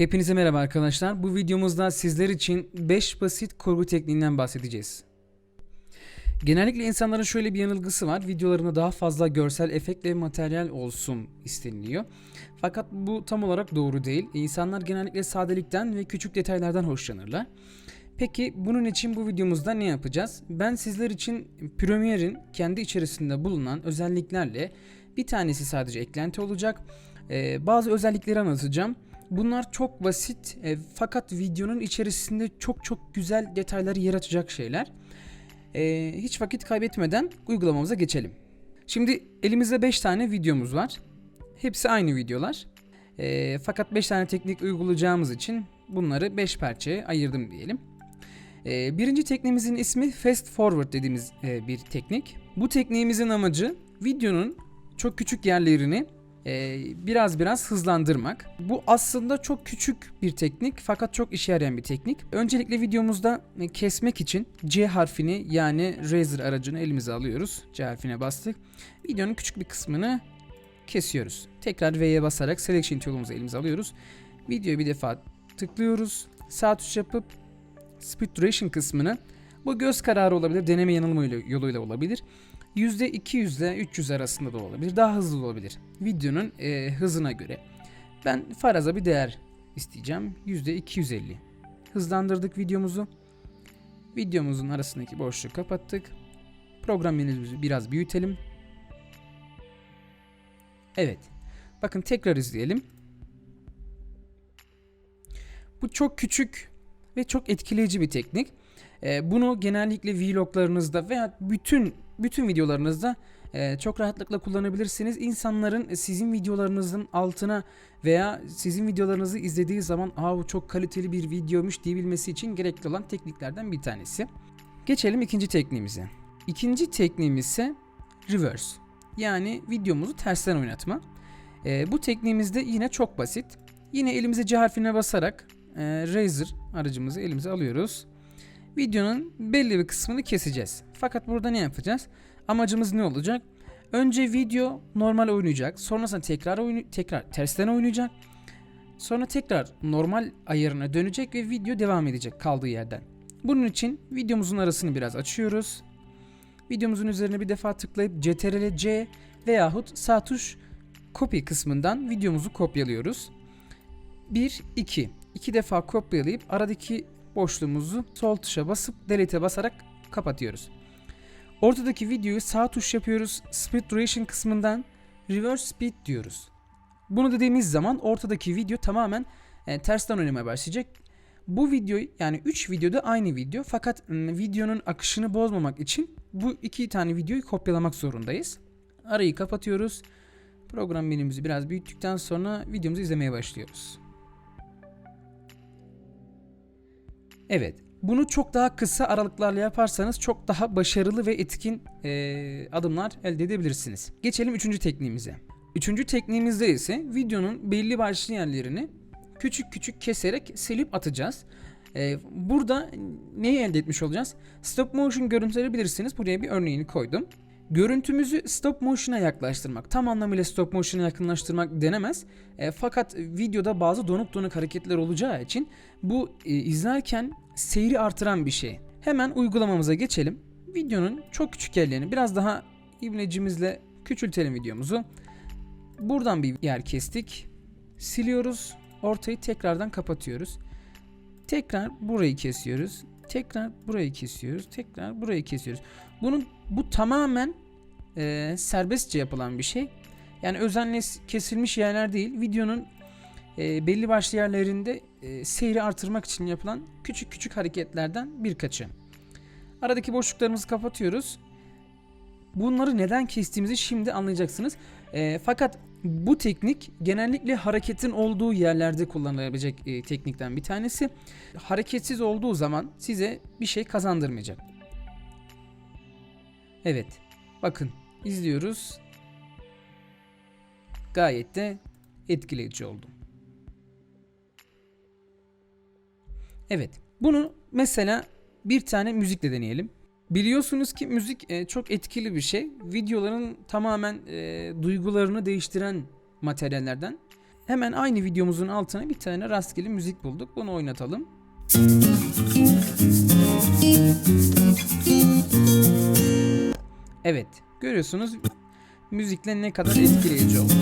Hepinize merhaba arkadaşlar. Bu videomuzda sizler için 5 basit kurgu tekniğinden bahsedeceğiz. Genellikle insanların şöyle bir yanılgısı var. Videolarında daha fazla görsel efekt ve materyal olsun isteniliyor. Fakat bu tam olarak doğru değil. İnsanlar genellikle sadelikten ve küçük detaylardan hoşlanırlar. Peki bunun için bu videomuzda ne yapacağız? Ben sizler için Premiere'in kendi içerisinde bulunan özelliklerle bir tanesi sadece eklenti olacak. Ee, bazı özellikleri anlatacağım. Bunlar çok basit e, fakat videonun içerisinde çok çok güzel detayları yer açacak şeyler. E, hiç vakit kaybetmeden uygulamamıza geçelim. Şimdi elimizde 5 tane videomuz var. Hepsi aynı videolar. E, fakat 5 tane teknik uygulayacağımız için bunları 5 parçaya ayırdım diyelim. E, birinci tekniğimizin ismi Fast Forward dediğimiz e, bir teknik. Bu tekniğimizin amacı videonun çok küçük yerlerini e, biraz biraz hızlandırmak. Bu aslında çok küçük bir teknik fakat çok işe yarayan bir teknik. Öncelikle videomuzda e, kesmek için C harfini yani Razer aracını elimize alıyoruz. C harfine bastık. Videonun küçük bir kısmını kesiyoruz. Tekrar V'ye basarak Selection tool'umuzu elimize alıyoruz. Videoyu bir defa tıklıyoruz. Sağ tuş yapıp Speed Duration kısmını bu göz kararı olabilir, deneme yanılma yoluyla olabilir. %200 ile 300 arasında da olabilir. Daha hızlı olabilir. Videonun e, hızına göre. Ben faraza bir değer isteyeceğim. %250. Hızlandırdık videomuzu. Videomuzun arasındaki boşluğu kapattık. Program menümüzü biraz büyütelim. Evet. Bakın tekrar izleyelim. Bu çok küçük ve çok etkileyici bir teknik. E, bunu genellikle vloglarınızda veya bütün bütün videolarınızda e, çok rahatlıkla kullanabilirsiniz. İnsanların sizin videolarınızın altına veya sizin videolarınızı izlediği zaman aa bu çok kaliteli bir videomuş diyebilmesi için gerekli olan tekniklerden bir tanesi. Geçelim ikinci tekniğimize. İkinci tekniğimiz ise reverse. Yani videomuzu tersten oynatma. E, bu tekniğimizde yine çok basit. Yine elimize C harfine basarak e, Razer aracımızı elimize alıyoruz videonun belli bir kısmını keseceğiz. Fakat burada ne yapacağız? Amacımız ne olacak? Önce video normal oynayacak. Sonrasında tekrar oyunu tekrar tersten oynayacak. Sonra tekrar normal ayarına dönecek ve video devam edecek kaldığı yerden. Bunun için videomuzun arasını biraz açıyoruz. Videomuzun üzerine bir defa tıklayıp CTRL C veyahut sağ tuş copy kısmından videomuzu kopyalıyoruz. 1 2 2 defa kopyalayıp aradaki boşluğumuzu sol tuşa basıp delete'e basarak kapatıyoruz. Ortadaki videoyu sağ tuş yapıyoruz. Speed Duration kısmından Reverse Speed diyoruz. Bunu dediğimiz zaman ortadaki video tamamen e, tersten oynamaya başlayacak. Bu video yani 3 videoda aynı video fakat m, videonun akışını bozmamak için bu iki tane videoyu kopyalamak zorundayız. Arayı kapatıyoruz. Program menümüzü biraz büyüttükten sonra videomuzu izlemeye başlıyoruz. Evet. Bunu çok daha kısa aralıklarla yaparsanız çok daha başarılı ve etkin e, adımlar elde edebilirsiniz. Geçelim üçüncü tekniğimize. Üçüncü tekniğimizde ise videonun belli başlı yerlerini küçük küçük keserek silip atacağız. E, burada neyi elde etmiş olacağız? Stop motion görüntüleri bilirsiniz. Buraya bir örneğini koydum. Görüntümüzü stop motion'a yaklaştırmak, tam anlamıyla stop motion'a yakınlaştırmak denemez. E, fakat videoda bazı donuk donuk hareketler olacağı için bu e, izlerken seyri artıran bir şey. Hemen uygulamamıza geçelim. Videonun çok küçük yerlerini biraz daha ibnecimizle küçültelim videomuzu. Buradan bir yer kestik. Siliyoruz. Ortayı tekrardan kapatıyoruz. Tekrar burayı kesiyoruz. Tekrar burayı kesiyoruz. Tekrar burayı kesiyoruz. Bunun bu tamamen e, serbestçe yapılan bir şey. Yani özenle kesilmiş yerler değil. Videonun e, belli başlı yerlerinde e, seyri artırmak için yapılan küçük küçük hareketlerden birkaçı. Aradaki boşluklarımızı kapatıyoruz. Bunları neden kestiğimizi şimdi anlayacaksınız. E, fakat bu teknik genellikle hareketin olduğu yerlerde kullanılabilecek e, teknikten bir tanesi. Hareketsiz olduğu zaman size bir şey kazandırmayacak. Evet. Bakın izliyoruz. Gayet de etkileyici oldu. Evet. Bunu mesela bir tane müzikle deneyelim. Biliyorsunuz ki müzik e, çok etkili bir şey. Videoların tamamen e, duygularını değiştiren materyallerden. Hemen aynı videomuzun altına bir tane rastgele müzik bulduk. Bunu oynatalım. Evet, görüyorsunuz müzikle ne kadar etkileyici oldu.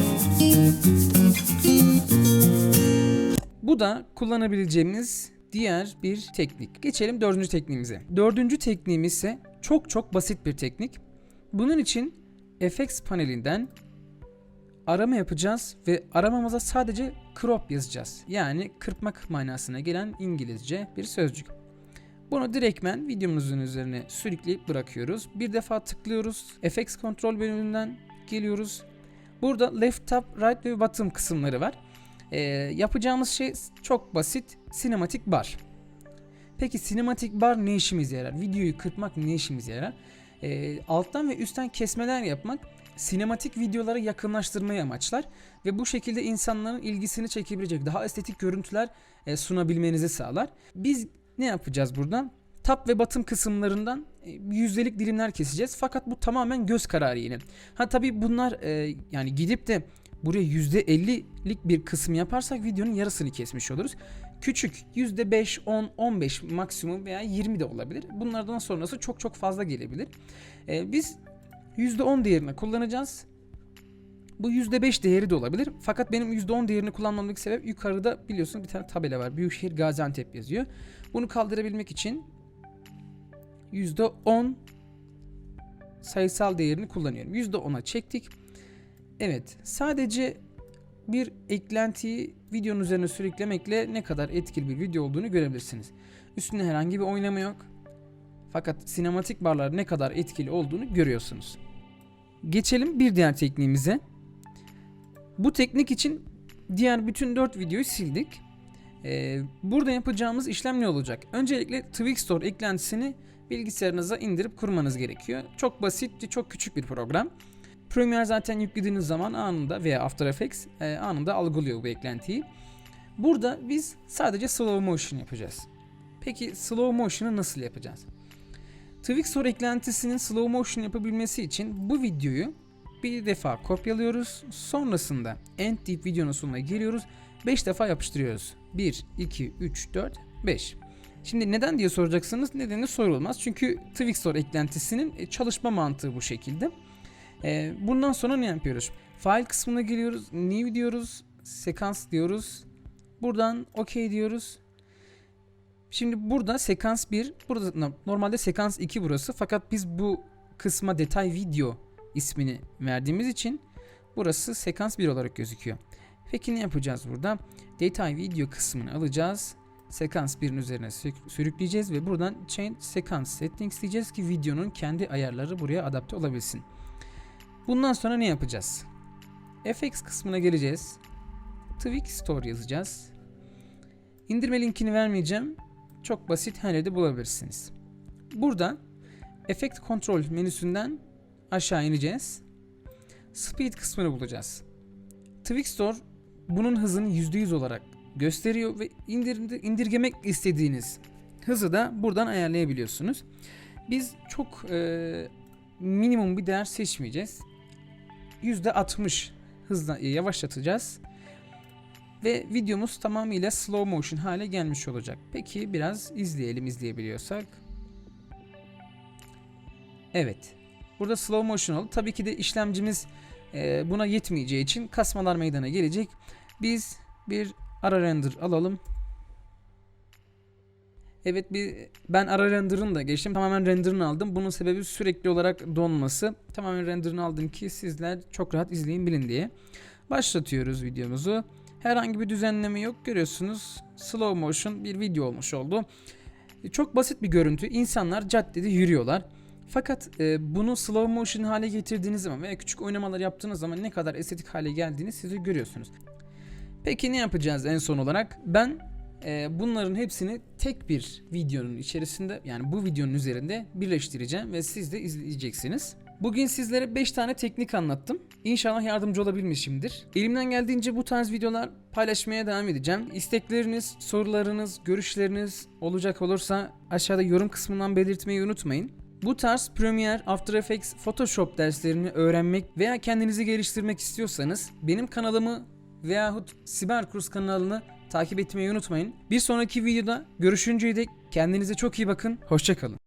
Bu da kullanabileceğimiz diğer bir teknik. Geçelim dördüncü tekniğimize. Dördüncü tekniğimiz ise çok çok basit bir teknik. Bunun için FX panelinden arama yapacağız ve aramamıza sadece crop yazacağız. Yani kırpmak manasına gelen İngilizce bir sözcük. Bunu direktmen videomuzun üzerine sürükleyip bırakıyoruz. Bir defa tıklıyoruz. FX kontrol bölümünden geliyoruz. Burada left tab, right ve bottom kısımları var. Ee, yapacağımız şey çok basit. Sinematik bar. Peki sinematik bar ne işimize yarar? Videoyu kırpmak ne işimize yarar? Ee, alttan ve üstten kesmeler yapmak sinematik videoları yakınlaştırmayı amaçlar ve bu şekilde insanların ilgisini çekebilecek daha estetik görüntüler e, sunabilmenizi sağlar. Biz ne yapacağız buradan? Top ve bottom kısımlarından e, yüzdelik dilimler keseceğiz. Fakat bu tamamen göz kararı yine. Ha tabii bunlar e, yani gidip de buraya %50'lik bir kısım yaparsak videonun yarısını kesmiş oluruz. Küçük %5, 10, 15 maksimum veya 20 de olabilir. Bunlardan sonrası çok çok fazla gelebilir. E, biz %10 değerini kullanacağız. Bu %5 değeri de olabilir. Fakat benim %10 değerini kullanmamdaki sebep yukarıda biliyorsun bir tane tabela var. Büyükşehir Gaziantep yazıyor. Bunu kaldırabilmek için %10 sayısal değerini kullanıyorum. %10'a çektik. Evet sadece bir eklentiyi videonun üzerine sürüklemekle ne kadar etkili bir video olduğunu görebilirsiniz. Üstünde herhangi bir oynama yok. Fakat sinematik barlar ne kadar etkili olduğunu görüyorsunuz. Geçelim bir diğer tekniğimize. Bu teknik için diğer bütün 4 videoyu sildik. Ee, burada yapacağımız işlem ne olacak? Öncelikle Twixtor eklentisini bilgisayarınıza indirip kurmanız gerekiyor. Çok basit ve çok küçük bir program. Premiere zaten yüklediğiniz zaman anında veya After Effects e, anında algılıyor bu eklentiyi. Burada biz sadece slow motion yapacağız. Peki slow motion'ı nasıl yapacağız? Twixtor eklentisinin slow motion yapabilmesi için bu videoyu bir defa kopyalıyoruz. Sonrasında end deep videonun sonuna geliyoruz. 5 defa yapıştırıyoruz. 1, 2, 3, 4, 5. Şimdi neden diye soracaksınız. Nedeni sorulmaz. Çünkü Twixtor eklentisinin e, çalışma mantığı bu şekilde. E, bundan sonra ne yapıyoruz? File kısmına geliyoruz. New diyoruz. Sekans diyoruz. Buradan OK diyoruz. Şimdi burada sekans 1, burada normalde sekans 2 burası. Fakat biz bu kısma detay video ismini verdiğimiz için burası sekans 1 olarak gözüküyor. Peki ne yapacağız burada? Detay video kısmını alacağız. Sekans 1'in üzerine sürükleyeceğiz ve buradan Change Sequence Settings diyeceğiz ki videonun kendi ayarları buraya adapte olabilsin. Bundan sonra ne yapacağız? FX kısmına geleceğiz. Twix Store yazacağız. İndirme linkini vermeyeceğim. Çok basit her yerde bulabilirsiniz. Burada Effect Control menüsünden aşağı ineceğiz. Speed kısmını bulacağız. Twixtor bunun hızını %100 olarak gösteriyor ve indir, indirgemek istediğiniz hızı da buradan ayarlayabiliyorsunuz. Biz çok e, minimum bir değer seçmeyeceğiz. %60 hızla yavaşlatacağız. Ve videomuz tamamıyla slow motion hale gelmiş olacak. Peki biraz izleyelim izleyebiliyorsak. Evet. Burada slow motion oldu. Tabii ki de işlemcimiz e, buna yetmeyeceği için kasmalar meydana gelecek. Biz bir ara render alalım. Evet bir ben ara render'ını da geçtim. Tamamen render'ını aldım. Bunun sebebi sürekli olarak donması. Tamamen render'ını aldım ki sizler çok rahat izleyin bilin diye. Başlatıyoruz videomuzu. Herhangi bir düzenleme yok. Görüyorsunuz slow motion bir video olmuş oldu. Çok basit bir görüntü. İnsanlar caddede yürüyorlar. Fakat e, bunu slow motion hale getirdiğiniz zaman veya küçük oynamalar yaptığınız zaman ne kadar estetik hale geldiğini siz de görüyorsunuz. Peki ne yapacağız en son olarak? Ben e, bunların hepsini tek bir videonun içerisinde yani bu videonun üzerinde birleştireceğim ve siz de izleyeceksiniz. Bugün sizlere 5 tane teknik anlattım. İnşallah yardımcı olabilmişimdir. Elimden geldiğince bu tarz videolar paylaşmaya devam edeceğim. İstekleriniz, sorularınız, görüşleriniz olacak olursa aşağıda yorum kısmından belirtmeyi unutmayın. Bu tarz Premiere, After Effects, Photoshop derslerini öğrenmek veya kendinizi geliştirmek istiyorsanız benim kanalımı veyahut Siberkurs kanalını takip etmeyi unutmayın. Bir sonraki videoda görüşünceye dek kendinize çok iyi bakın. Hoşçakalın.